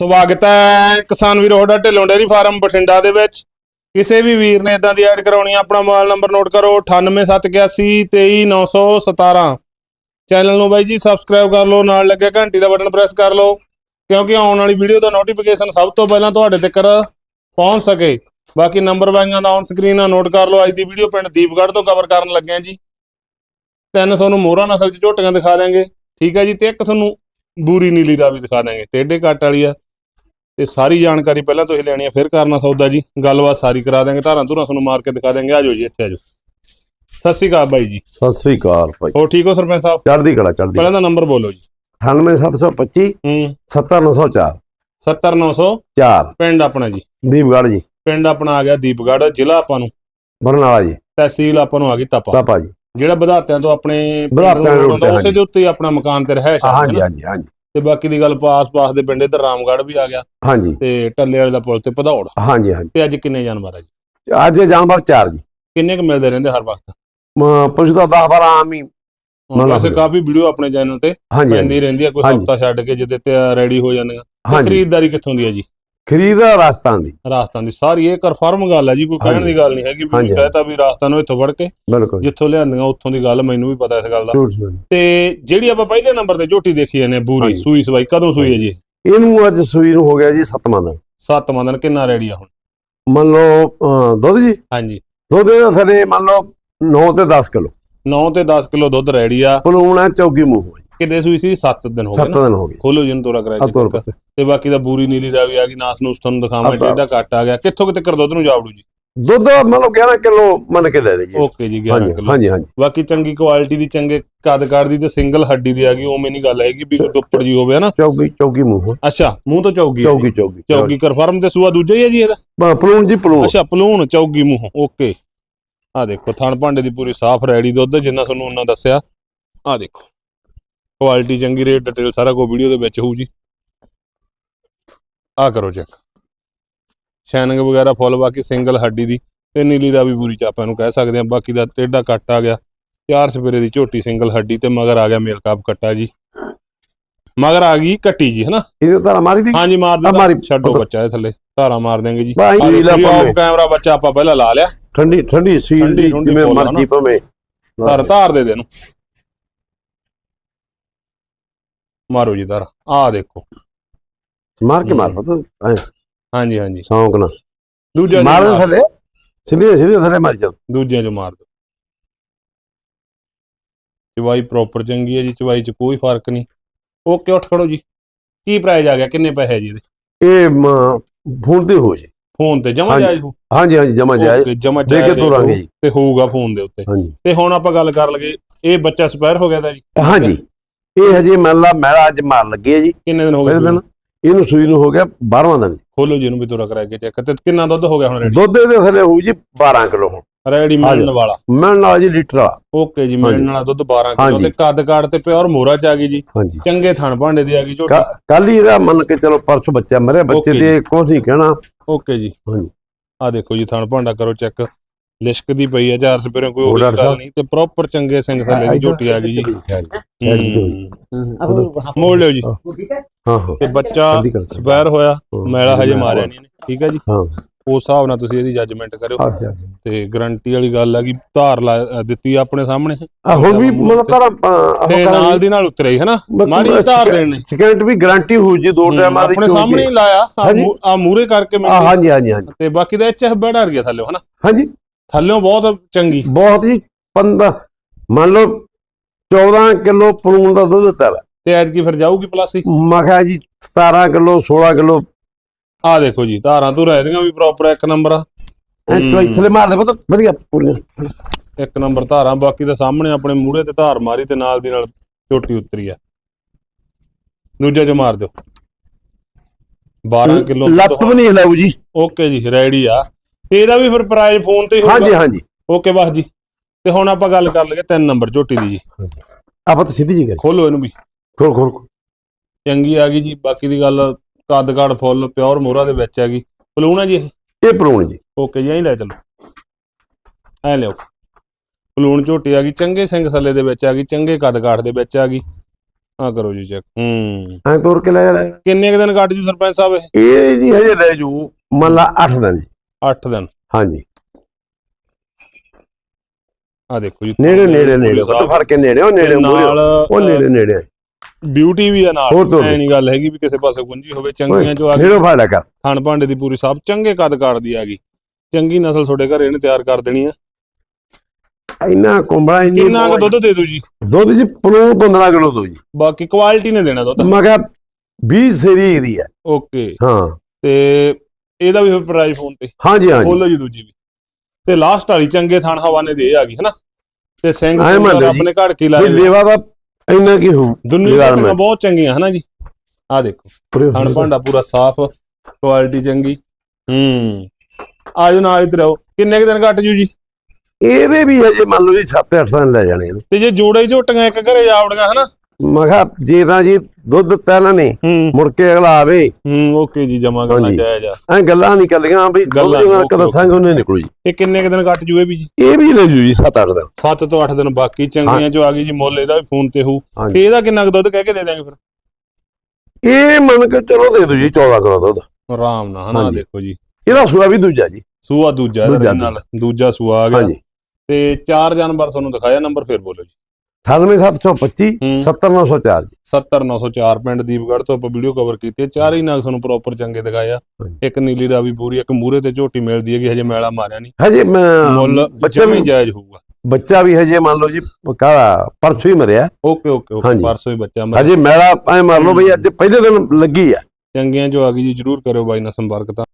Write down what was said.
ਸਵਾਗਤ ਹੈ ਕਿਸਾਨ ਵੀਰੋ ਤੁਹਾਡਾ ਢਿੱਲੋਂ ਡੇਅਰੀ ਫਾਰਮ ਬਠਿੰਡਾ ਦੇ ਵਿੱਚ। ਕਿਸੇ ਵੀ ਵੀਰ ਨੇ ਇਦਾਂ ਦੀ ਐਡ ਕਰਾਉਣੀ ਆ, ਆਪਣਾ ਮੋਬਾਈਲ ਨੰਬਰ ਨੋਟ ਕਰੋ 9871823917 ਚੈਨਲ ਨੂੰ ਬਾਈ ਜੀ ਸਬਸਕ੍ਰਾਈਬ ਕਰ ਲਓ ਨਾਲ ਲੱਗਿਆ ਘੰਟੀ ਦਾ ਬਟਨ ਪ੍ਰੈਸ ਕਰ ਲਓ ਕਿਉਂਕਿ ਆਉਣ ਵਾਲੀ ਵੀਡੀਓ ਦਾ ਨੋਟੀਫਿਕੇਸ਼ਨ ਸਭ ਤੋਂ ਪਹਿਲਾਂ ਤੁਹਾਡੇ ਤੱਕ ਪਹੁੰਚ ਸਕੇ। ਬਾਕੀ ਨੰਬਰ ਬਾਈਆਂ ਦਾ ਔਨ ਸਕਰੀਨ ਆ ਨੋਟ ਕਰ ਲਓ ਅੱਜ ਦੀ ਵੀਡੀਓ ਪਿੰਡ ਦੀਪਗੜ੍ਹ ਤੋਂ ਕਵਰ ਕਰਨ ਲੱਗੇ ਆ ਜੀ। ਤਿੰਨ ਤੁਹਾਨੂੰ ਮੋਹਰਾ ਨਸਲ ਚ ਝੋਟੀਆਂ ਦਿਖਾ ਦਾਂਗੇ ਠੀਕ ਹੈ ਜੀ ਤੇ ਇੱਕ ਤੁਹਾਨੂੰ ਬੂਰੀ ਨੀਲੀ ਦਾ ਵੀ ਦਿਖਾ ਦਾਂਗੇ ਟੇਢੇ ਕੱਟ ਵਾਲੀ ਆ। ਤੇ ਸਾਰੀ ਜਾਣਕਾਰੀ ਪਹਿਲਾਂ ਤੁਸੀਂ ਲੈਣੀ ਹੈ ਫਿਰ ਕਰਨਾ ਸੌਦਾ ਜੀ। ਗੱਲਬਾਤ ਸਾਰੀ ਕਰਾ ਦਾਂਗੇ ਧਾਰਾਂ ਧੁਰਾਂ ਤੁਹਾਨੂੰ ਮਾਰ ਕੇ ਦਿਖਾ ਦਾਂਗੇ ਆਜੋ ਜੀ ਇੱਥੇ ਆਜੋ ਸਤਿ ਸ੍ਰੀ ਅਕਾਲ ਬਾਈ ਜੀ। ਸਤਿ ਸ੍ਰੀ ਅਕਾਲ ਭਾਈ। ਹੋ ਠੀਕ ਹੋ ਸਰਪੰਚ ਸਾਹਿਬ? ਚੜ੍ਹਦੀ ਕਲਾ ਚੜ੍ਹਦੀ ਪਹਿਲਾਂ ਦਾ ਨੰਬਰ ਬੋਲੋ ਜੀ। 98725 ਹੂੰ। 70904 70904 ਪਿੰਡ ਆਪਣਾ ਜੀ। ਦੀਪਗੜ ਜੀ। ਪਿੰਡ ਆਪਣਾ ਆ ਗਿਆ ਦੀਪਗੜ੍ਹ ਜ਼ਿਲ੍ਹਾ ਆਪਾਂ ਨੂੰ। ਬਰਨਾਲਾ ਜੀ। ਤਹਿਸੀਲ ਆਪਾਂ ਨੂੰ ਆ ਗਈ ਤਪਾ। ਤਪਾ ਜੀ। ਜਿਹੜਾ ਵਧਾਤਿਆਂ ਤੋਂ ਆਪਣੇ ਉਸੇ ਦੇ ਉੱਤੇ ਆਪਣਾ ਮਕਾਨ ਤੇ ਰਹਿ ਹਾਂਜੀ ਹਾਂਜੀ ਹਾਂਜੀ। ਤੇ ਬਾਕੀ ਦੀ ਗੱਲ ਪਾਸ-ਪਾਸ ਦੇ ਪਿੰਡ ਇਧਰ ਰਾਮਗੜ੍ਹ ਵੀ ਆ ਗਿਆ। ਹਾਂਜੀ। ਤੇ ਟੱਲੇ ਵਾਲੇ ਦਾ ਪੁਲ ਤੇ ਭਦੌੜ। ਹਾਂਜੀ ਹਾਂਜੀ। ਤੇ ਅੱਜ ਕਿੰਨੇ ਜਾਨਵਰ ਆ ਜੀ? ਅੱਜ ਇਹ ਜਾਨਵਰ 4 ਜੀ। ਕਿੰਨੇ ਕੁ ਮਿਲਦੇ ਰਹਿੰਦੇ ਹਰ ਵਕਤ? ਮ- ਪੁੱਛਦਾ 10 12 ਆਮ ਹੀ ਮਤਲਬ ਵੈਸੇ ਕਾਫੀ ਵੀਡੀਓ ਆਪਣੇ ਚੈਨਲ ਤੇ ਹਾਂਜੀ ਪੈਂਦੀ ਰਹਿੰਦੀ ਆ ਕੋਈ ਹਾਂਜੀ। ਹਫਤਾ ਛੱਡ ਕੇ ਜਿੱਦੇ ਤੇ ਰੈਡੀ ਹੋ ਜਾਂਦੀਆਂ ਤੇ ਹਾਂਜੀ। ਖਰੀਦਦਾਰੀ ਕਿੱਥੋਂ ਦੀ ਆ ਜੀ? ਖਰੀਦ ਰਾਜਸਥਾਨ ਦੀ ਰਾਜਸਥਾਨ ਦੀ ਸਾਰੀ ਇਹ ਕਨਫਰਮ ਗੱਲ ਹੈ ਜੀ ਕੋਈ ਕਹਿਣ। ਦੀ ਗੱਲ ਨਹੀਂ ਹੈਗੀ ਵੀ ਹਾਂਜੀ। ਕਹਤਾ ਵੀ ਰਾਜਸਥਾਨ ਨੂੰ ਇੱਥੋਂ ਫੜ ਕੇ ਬਿਲਕੁਲ। ਜਿੱਥੋਂ ਲਿਆਂਦੀਆਂ ਉੱਥੋਂ ਦੀ ਗੱਲ ਮੈਨੂੰ ਵੀ ਪਤਾ ਇਸ ਗੱਲ ਦਾ। ਝੂਠ ਨਹੀਂ। ਤੇ ਜਿਹੜੀ ਆਪਾਂ ਪਹਿਲੇ ਨੰਬਰ ਤੇ ਝੋਟੀ ਦੇਖੀ ਜਾਂਦੇ ਆ ਬੂਰੀ ਹਾਂਜੀ। ਸੂਈ ਸਵਾਈ ਕਦੋਂ ਸੂਈ ਹੈ ਜੀ? ਇਹਨੂੰ ਅੱਜ ਸੂਈ ਨੂੰ ਹੋ ਗਿਆ ਜੀ ਸੱਤਵਾਂ ਦਿਨ। ਸੱਤਵਾਂ ਦਿਨ ਕਿੰਨਾ ਰੈਡੀ ਆ ਹੁਣ? ਮੰਨ ਲਓ ਅਹ, ਦੁੱਧ ਜੀ। ਹਾਂਜੀ। ਦੁੱਧ ਦੇ ਥਲੇ ਮੰਨ ਲਓ 9 ਤੇ 10 ਕਿਲੋ। 9 ਤੇ 10 ਕਿਲੋ ਦੁੱਧ ਰੈਡੀ ਆ। ਪਲੂਣ ਹੈ ਚੌਗੀ ਮੂੰਹ ਕਿੰਨੇ ਸੂਈ ਸੀ? 7 ਦਿਨ ਹੋ ਗਏ 7 ਨਾ। ਦਿਨ ਹੋ ਗਏ। ਖੋਲੋ ਜੀ ਨੂੰ ਤੋਰਾ ਕਰਾਇਆ ਜੀ ਤੇ ਬਾਕੀ ਦਾ ਬੂਰੀ ਨੀਲੀ ਦਾ ਵੀ ਆ ਗਈ ਨਾਸ ਨੂੰ ਤੁਹਾਨੂੰ ਦਿਖਾਵਾਂ ਅੱਛਾ। ਟੇਡਾ ਕੱਟ ਆ ਗਿਆ। ਕਿੱਥੋਂ ਕਿਤੇ ਕਰ ਦੁੱਧ ਨੂੰ ਜਾਵੜੂ ਜੀ? ਦੁੱਧ ਮੰਨ ਲਓ 11 ਕਿਲੋ ਮੰਨ ਕੇ ਲੈ ਦੇ ਜੀ ਓਕੇ ਜੀ 11 ਹਾਂਜੀ ਕਿਲੋ। ਹਾਂਜੀ ਹਾਂਜੀ। ਬਾਕੀ ਚੰਗੀ ਕੁਆਲਿਟੀ ਦੀ ਚੰਗੇ ਕੱਦ ਕਾੜ ਦੀ ਤੇ ਸਿੰਗਲ ਹੱਡੀ ਦੀ ਆ ਗਈ ਉਵੇਂ ਨਹੀਂ ਗੱਲ ਹੈਗੀ ਵੀ ਕੋਈ ਦੁੱਪੜ ਜੀ ਹੋਵੇ ਹਨਾ? ਚੌਗੀ ਚੌਗੀ ਮੂੰਹ। ਅੱਛਾ ਮੂੰਹ ਤੋਂ ਚੌਗੀ। ਚੌਗੀ ਚੌਗੀ ਚੌਗੀ। ਕਨਫਰਮ ਤੇ ਸੂਆ ਦੂਜਾ ਹੀ ਹੈ ਜੀ ਇਹਦਾ? ਪਲੂਣ ਜੀ ਪਲੂਣ। ਅੱਛਾ ਪਲੂਣ ਚੌਗੀ ਮੂੰਹ ਓਕੇ। ਆ ਦੇਖੋ ਥਣ ਭਾਂਡੇ ਦੀ ਪੂਰੀ ਸਾਫ਼ ਰੈਡੀ ਦੁੱਧ ਜਿੰਨਾ ਤੁਹਾਨੂੰ ਉਹਨਾਂ ਦੱਸਿਆ। ਆ ਦੇਖੋ। ਕੁਆਲਿਟੀ ਚੰਗੀ ਰੇਟ ਡਿਟੇਲ ਸਾਰਾ ਕੋ ਵੀਡੀਓ ਦੇ ਵਿੱਚ ਹੋਊ ਜੀ। ਆ ਕਰੋ ਚੈੱਕ ਸ਼ੈਨਿੰਗ ਵਗੈਰਾ ਫੁੱਲ ਬਾਕੀ ਸਿੰਗਲ ਹੱਡੀ ਦੀ ਤੇ ਨੀਲੀ ਦਾ ਵੀ ਪੂਰੀ ਚਾਪਾ ਨੂੰ ਕਹਿ ਸਕਦੇ ਆ ਬਾਕੀ ਦਾ ਟੇਡਾ ਕੱਟ ਆ ਗਿਆ। ਚਾਰ ਸਪੇਰੇ ਦੀ ਝੋਟੀ ਸਿੰਗਲ ਹੱਡੀ ਤੇ ਮਗਰ ਆ ਗਿਆ ਮੇਲ ਕਾਪ ਕੱਟਾ ਜੀ। ਮਗਰ ਆ ਗਈ ਕੱਟੀ ਜੀ ਹਨਾ? ਇਹਦੇ ਤਾਂ ਮਾਰੀ ਦੀ? ਹਾਂਜੀ ਮਾਰ ਦਿੰਦਾ ਛੱਡੋ ਬੱਚਾ ਇਹ ਥੱਲੇ ਧਾਰਾ ਮਾਰ ਦੇਂਗੇ ਜੀ। ਕੈਮਰਾ ਬੱਚਾ ਆਪਾਂ ਪਹਿਲਾਂ ਲਾ ਲਿਆ। ਠੰਡੀ ਠੰਡੀ ਸੀਲ ਜਿਵੇਂ ਮਰਜ਼ੀ। ਭਵੇਂ। ਧਾਰ ਧਾਰ ਦੇ ਦੇ ਨੂੰ ਮਾਰੋ ਜੀ ਧਾਰ ਆ ਦੇਖੋ। ਮਾਰ ਕੇ ਮਾਰ ਪਤਾ ਹਾਂਜੀ ਹਾਂਜੀ। ਸ਼ੌਂਕ ਨਾਲ। ਦੂਜਾ ਮਾਰ ਦੇ ਥੱਲੇ ਸਿੱਧੇ ਸਿੱਧੇ ਥੱਲੇ ਮਾਰ ਜਾ ਦੂਜਿਆਂ ਚ ਮਾਰ ਦੋ ਚਵਾਈ ਪ੍ਰੋਪਰ ਚੰਗੀ ਹੈ ਜੀ ਚਵਾਈ ਚ ਕੋਈ ਫ਼ਰਕ ਨਹੀਂ। ਓਕੇ ਉੱਠ ਖੜੋ ਜੀ। ਕੀ ਪ੍ਰਾਈਸ ਆ ਗਿਆ? ਕਿੰਨੇ ਪੈਸੇ ਜੀ ਇਹਦੇ? ਇਹ ਫੋਨ ਤੇ ਹੋ ਜੀ। ਫੋਨ ਤੇ? ਜਮਾ ਜਾਇਜ਼ ਹੋ? ਹਾਂਜੀ ਹਾਂਜੀ ਜਮਾ ਓਕੇ ਜਮਾ ਦੇ ਕੇ ਜਾਇਜ਼ ਤੋਰਾਂਗੇ ਜੀ। ਤੇ ਹੋਊਗਾ ਫੋਨ ਦੇ ਉੱਤੇ। ਤੇ ਹੁਣ ਆਪਾਂ ਗੱਲ ਕਰ ਲਗੇ ਇਹ ਬੱਚਾ ਸਪੈਰ ਹੋ ਗਿਆ ਦਾ ਜੀ। ਹਾਂਜੀ। ਇਹ ਹਜੇ ਮੰਨ ਲਾ ਮੈਲਾ ਅੱਜ ਮਾਰ ਲੱਗੀ ਹੈ ਜੀ। ਕਿੰਨੇ ਦਿਨ ਹੋ ਗਏ ਪਹਿਲੇ ਦਿਨ ਇਹਨੂੰ ਸੂਈ ਨੂੰ ਹੋ ਗਿਆ 12ਵਾਂ ਦਿਨ। ਖੋਲੋ ਜੀ ਇਹਨੂੰ ਵੀ ਤੋਰਾ ਕਰਾ ਕੇ ਚੈੱਕ। ਤੇ ਕਿੰਨਾ ਦੁੱਧ ਹੋ ਗਿਆ ਹੁਣ ਰੈਡੀ? ਦੁੱਧ ਇਹਦੇ ਥੱਲੇ ਹੋਊ ਜੀ 12 ਕਿਲੋ ਹੁਣ। ਰੈਡੀ ਮਿਲਣ। ਵਾਲਾ। ਮੈਂ ਨਾਲ ਜੀ ਲੀਟਰ ਵਾਲਾ। ਓਕੇ ਜੀ ਮਿਲਣ। ਵਾਲਾ ਦੁੱਧ 12 ਕਿਲੋ। ਤੇ ਕੱਦ ਕਾੜ ਤੇ ਪਿਓਰ ਮੋਰਾ ਚ ਆ ਗਈ ਜੀ। ਚੰਗੇ ਥਣ ਭਾਂਡੇ ਦੀ ਆ ਗਈ ਝੋਟੀ। ਕੱਲ ਹੀ ਇਹਦਾ ਮੰਨ ਕੇ ਚਲੋ ਪਰਸੋਂ ਬੱਚਾ ਮਰਿਆ ਬੱਚੇ ਦੇ ਕੁਛ ਨਹੀਂ ਕਹਿਣਾ। ਓਕੇ ਜੀ। ਹਾਂਜੀ। ਆ ਦੇਖੋ ਜੀ ਥਣ ਭਾਂਡਾ ਕਰੋ ਚੈੱਕ। ਲਿਸ਼ਕ ਦੀ ਪਈ ਆ ਚਾਰ ਸਪੇਰੇ ਕੋਈ ਹੋਰ ਗੱਲ। ਨਹੀਂ ਤੇ ਪ੍ਰੋਪਰ ਚੰਗੇ ਸਿੰਘ ਥੱਲੇ ਦੀ ਝੋਟੀ ਆ ਗਈ ਜੀ। ਹੂੰ। ਮੋੜ ਲਿਓ ਜੀ। ਹਾਂ। ਹਾਂ ਤੇ ਬੱਚਾ ਸਪੈਰ ਹੋਇਆ ਹਾਂ, ਮੈਲਾ ਹਜੇ ਮਾਰਿਆ ਨਹੀਂ ਠੀਕ ਹੈ ਜੀ? ਹਾਂ। ਉਸ ਹਿਸਾਬ ਨਾਲ ਤੁਸੀਂ ਇਹਦੀ ਜੱਜਮੈਂਟ ਕਰਿਓ। ਹਾਂ। ਤੇ ਗਾਰੰਟੀ ਵਾਲੀ ਗੱਲ ਆ ਕਿ ਧਾਰ ਲਾ- ਦਿੱਤੀ ਆਪਣੇ ਸਾਹਮਣੇ। ਆ ਹੁਣ ਵੀ ਮਤਲਬ ਤੇ ਨਾਲ ਦੀ ਨਾਲ ਉਤਰਿਆ ਹੀ ਹਨਾ? ਮਾੜੀ ਧਾਰ ਦੇਣ ਨੇ ਸਕਿੰਟ ਵੀ ਗਾਰੰਟੀ ਹੋ ਜੀ ਦੋ ਟਾਈਮਾਂ ਦੀ ਆਪਣੇ ਸਾਹਮਣੇ ਹੀ ਲਾਇਆ। ਆ ਮੂਰੇ ਕਰਕੇ ਹਾਂਜੀ ਹਾਂਜੀ ਹਾਂਜੀ। ਤੇ ਬਾਕੀ ਦਾ ਐਚਐਫ ਬੜਾ ਗਿਆ ਥੱਲੇ ਹਨਾ? ਹਾਂਜੀ। ਥੱਲਿਓਂ ਬਹੁਤ ਚੰਗੀ। ਬਹੁਤ ਜੀ 15 ਮੰਨ ਲਓ 14 ਕਿਲੋ ਪਲੂਣ ਦਾ ਦੁੱਧ ਦਿੱਤਾ ਵਾ। ਤੇ ਐਤਕੀ ਫਿਰ ਜਾਊਗੀ ਪਲੱਸ? ਹੀ ਮੈਂ ਕਿਹਾ ਜੀ 17 ਕਿਲੋ 16 ਕਿਲੋ। ਆ ਦੇਖੋ ਜੀ ਧਾਰਾਂ ਧੂਰਾਂ ਇਹਦੀਆਂ ਵੀ ਪ੍ਰੋਪਰ ਇੱਕ ਨੰਬਰ ਆ। ਥਲੇ ਮਾਰ ਦੇ ਪਤਾ ਵਧੀਆ ਪੂਰੀਆਂ। ਇੱਕ ਨੰਬਰ ਧਾਰਾਂ ਬਾਕੀ ਦਾ ਸਾਹਮਣੇ ਆਪਣੇ ਮੂਹਰੇ ਤੇ ਧਾਰ ਮਾਰੀ ਤੇ ਨਾਲ ਦੀ ਨਾਲ ਝੋਟੀ ਉਤਰੀ ਆ। ਦੂਜੇ ਚ ਮਾਰ ਦਿਓ। 12 ਕਿਲੋ ਲੱਤ ਵੀ ਨਹੀਂ ਹਿਲਾਊ ਜੀ। ਓਕੇ ਜੀ ਰੈਡੀ ਆ। ਇਹਦਾ ਵੀ ਫਿਰ ਪ੍ਰਾਈਸ ਫੋਨ ਤੇ ਹੀ ਹਾਂਜੀ ਹੋਊਗਾ। ਹਾਂਜੀ ਓਕੇ ਬਸ ਜੀ। ਤੇ ਹੁਣ ਆਪਾਂ ਗੱਲ ਕਰ ਲਈਏ ਤਿੰਨ ਨੰਬਰ ਝੋਟੀ ਦੀ ਜੀ। ਆਪਾਂ ਤਾਂ ਸਿੱਧੀ ਜੀ ਕਰੀ ਖੋਲੋ ਇਹਨੂੰ ਵੀ। ਖੋਲ ਖੋਲ। ਚੰਗੀ ਆ ਗਈ ਜੀ। ਬਾਕੀ ਦੀ ਗੱਲ ਕੱਦ ਕਾੜ ਫੁੱਲ ਪਿਓਰ ਮੋਹਰਾ ਦੇ ਵਿੱਚ ਹੈਗੀ ਪਲੂਣ ਆ ਜੀ ਇਹ? ਪਲੂਣ ਜੀ। ਓਕੇ ਜੀ ਐਂ ਲੈ ਚਲੋ। ਐ ਲਿਓ ਪਲੂਣ ਝੋਟੀ ਆ ਗਈ। ਚੰਗੇ ਸਿੰਘ ਥੱਲੇ ਦੇ ਵਿੱਚ ਆ ਗਈ। ਚੰਗੇ ਕੱਦ ਕਾਠ ਦੇ ਵਿੱਚ ਆ ਗਈ। ਆ ਕਰੋ ਜੀ ਚੈੱਕ। ਹੂੰ। ਐਂ ਤੋਰ ਕੇ ਲੈ ਜਾ। ਕਿੰਨੇ ਕੁ ਦਿਨ ਕੱਟ ਜੂ ਸਰਪੰਚ ਸਾਹਿਬ ਇਹ? ਇਹ ਜੀ ਹਜੇ ਲੈ ਜੂ। ਮੰਨ ਲਾ 8 ਦਿਨ ਜੀ। 8 ਦਿਨ। ਹਾਂਜੀ। ਆ ਦੇਖੋ ਜੀ ਨੇੜੇ ਨੇੜੇ ਨੇੜੇ। ਉਹ ਫੜ ਕੇ ਨੇੜੇ ਉਹ ਨੇੜੇ ਉਹ ਨੇੜੇ ਨੇੜੇ ਬਿਊਟੀ ਵੀ ਆ ਨਾਲ। ਹੋਰ ਤੋਂ ਐ ਨਹੀਂ ਗੱਲ ਹੈਗੀ ਵੀ ਕਿਸੇ ਪਾਸੇ ਗੁੰਜੀ ਹੋਵੇ ਚੰਗੀਆਂ ਚੋਂ ਆ ਨੇੜੇ ਫੜ ਕਰ। ਥਣ ਭਾਂਡੇ ਦੀ ਪੂਰੀ ਸਭ ਚੰਗੇ ਕੱਦ ਕਾੜਦੀ ਆ ਗਈ। ਚੰਗੀ ਨਸਲ ਤੁਹਾਡੇ ਘਰੇ ਇਹਨੇ ਤਿਆਰ ਕਰ ਦੇਣੀ ਆ। ਇੰਨਾ ਕੁੰਬੜਾ ਇੰਨੀ ਕਿੰਨਾ ਕੁ ਦੁੱਧ ਦੇ ਦੂ ਜੀ। ਦੁੱਧ ਜੀ ਪਲੂ 15 ਕਿਲੋ ਦੋ ਜੀ। ਬਾਕੀ ਕੁਆਲਿਟੀ ਨੇ ਦੇਣਾ ਦੁੱਧ। ਮੈਂ ਕਿਹਾ 20 ਸਰੀ ਦੀ ਹੈ ਓਕੇ। ਹਾਂ। ਤੇ ਇਹਦਾ ਵੀ ਪ੍ਰਾਈਸ ਫੋਨ ਤੇ। ਹਾਂਜੀ ਹਾਂਜੀ। ਖੋਲੋ ਜੀ ਦੂਜੀ ਵੀ। ਤੇ ਲਾਸਟ ਵਾਲੀ ਚੰਗੇ ਥਣ ਹਵਾ ਨੇ ਦੇ ਆ ਗਈ ਹਨਾ? ਤੇ ਸਿੰਘ। ਨੇ ਘੜ ਕੇ ਲਾਏ ਲੇਵਾ ਦਾ ਇੰਨਾ ਕੀ ਹੋ ਦੁਨੀਆ ਦੀਆਂ ਬਹੁਤ ਚੰਗੀਆਂ ਹਨਾ ਜੀ? ਆ ਦੇਖੋ ਥਣ ਭਾਂਡਾ ਪੂਰਾ ਸਾਫ਼ ਕੁਆਲਿਟੀ ਚੰਗੀ। ਹੂੰ। ਆਜੋ ਨਾਲ ਇਧਰ ਆਓ। ਕਿੰਨੇ ਕੁ ਦਿਨ ਕੱਟ ਜੂ ਜੀ? ਇਹਦੇ ਵੀ ਹਜੇ ਮੰਨ ਲਓ ਜੀ 7-8 ਦਿਨ ਲੈ ਜਾਣੇ ਤੇ ਜੇ ਜੋੜੇ ਝੋਟੀਆਂ ਇੱਕ ਘਰੇ ਜਾਵੜੀਆਂ ਹਨਾ? ਮੈਂ ਕਿਹਾ ਜੇ ਤਾਂ ਜੀ ਦੁੱਧ ਦਿੱਤਾ ਇਹਨਾਂ ਨੇ ਹੂੰ। ਮੁੜ ਕੇ ਅਗਲਾ ਆਵੇ। ਹੂੰ ਓਕੇ ਜੀ ਜਮਾ ਕਰਨਾ ਹਾਂਜੀ। ਜਾਇਜ਼ ਆ। ਐ ਗੱਲਾਂ ਨਹੀਂ ਕਰਲੀਆਂ ਵੀ ਦੁੱਧ ਗੱਲਾਂ ਜਿਹੜਾ ਓਕੇ, ਦੱਸਾਂਗੇ ਉਹਨੇ ਨਿਕਲੂ ਜੀ। ਇਹ ਕਿੰਨੇ ਕੁ ਦਿਨ ਕੱਟ ਜੂ ਇਹ ਵੀ ਜੀ? ਇਹ ਵੀ ਲੈ ਜੂ ਜੀ 7-8 ਦਿਨ। 7 ਤੋਂ 8 ਦਿਨ ਬਾਕੀ ਚੰਗੀਆਂ ਚੋਂ ਆ ਗਈ ਜੀ ਮੁੱਲ ਇਹਦਾ ਵੀ ਫੋਨ ਤੇ ਹੋਊ। ਹਾਂਜੀ। ਤੇ ਇਹਦਾ ਕਿੰਨਾ ਕੁ ਦੁੱਧ ਕਹਿ ਕੇ ਦੇ ਦਾਂਗੇ ਫਿਰ? ਇਹ ਮੰਨ ਕੇ ਚਲੋ ਦੇ ਦੂ ਜੀ 14 ਕਿਲੋ ਦੁੱਧ। ਆਰਾਮ ਨਾਲ ਹਨਾ ਹਾਂਜੀ। ਦੇਖੋ ਜੀ। ਇਹਦਾ ਸੂਆ ਵੀ ਦੂਜਾ ਜੀ। ਸੂਆ ਦੂਜਾ ਇਹਦਾ ਦੂਜਾ ਨਾਲ ਦੂਜਾ ਸੂਆ ਆ ਗਿਆ। ਹਾਂਜੀ। ਤੇ ਚਾਰ ਜਾਨਵਰ ਤੁਹਾਨੂੰ ਦਿਖਾਇਆ ਨੰਬਰ ਫਿਰ ਬੋਲੋ ਜੀ। 98725 ਹੂੰ। 70904 ਜੀ 70904 ਪਿੰਡ ਦੀਪਗੜ੍ਹ ਤੋਂ ਆਪਾਂ ਵੀਡੀਓ ਕਵਰ ਕੀਤੀ ਹੈ। ਚਾਰ ਹੀ ਨਾਲ ਤੁਹਾਨੂੰ ਪ੍ਰੋਪਰ ਚੰਗੇ ਦਿਖਾਇਆ। ਇੱਕ ਨੀਲੀ ਰਾਵੀ ਪੂਰੀ ਇੱਕ ਮੂਰੇ ਤੇ ਝੋਟੀ ਮਿਲਦੀ ਹੈਗੀ ਹਜੇ ਮੈਲਾ ਮਾਰਿਆ ਨਹੀਂ। ਹਜੇ ਮੁੱਲ ਬੱਚਾ ਵੀ ਜਾਇਜ਼ ਹੋਊਗਾ। ਬੱਚਾ ਵੀ ਹਜੇ ਮੰਨ ਲਓ ਜੀ ਕਾਲਾ ਪਰਸੋਂ ਹੀ ਮਰਿਆ। Okay okay okay. ਪਰਸੋਂ ਹੀ ਬੱਚਾ ਮੈਂ ਹਜੇ ਮੈਲਾ ਐ ਮੰਨ ਲਓ ਬਈ ਅੱਜ ਪਹਿਲੇ ਦਿਨ ਲੱਗੀ ਆ। ਚੰਗੀਆਂ ਜੋ ਆ ਗਈ ਜੀ ਜਰੂਰ ਕਰਿਓ ਬਾਈ ਨਾਲ ਸੰਪਰਕ ਤਾਂ।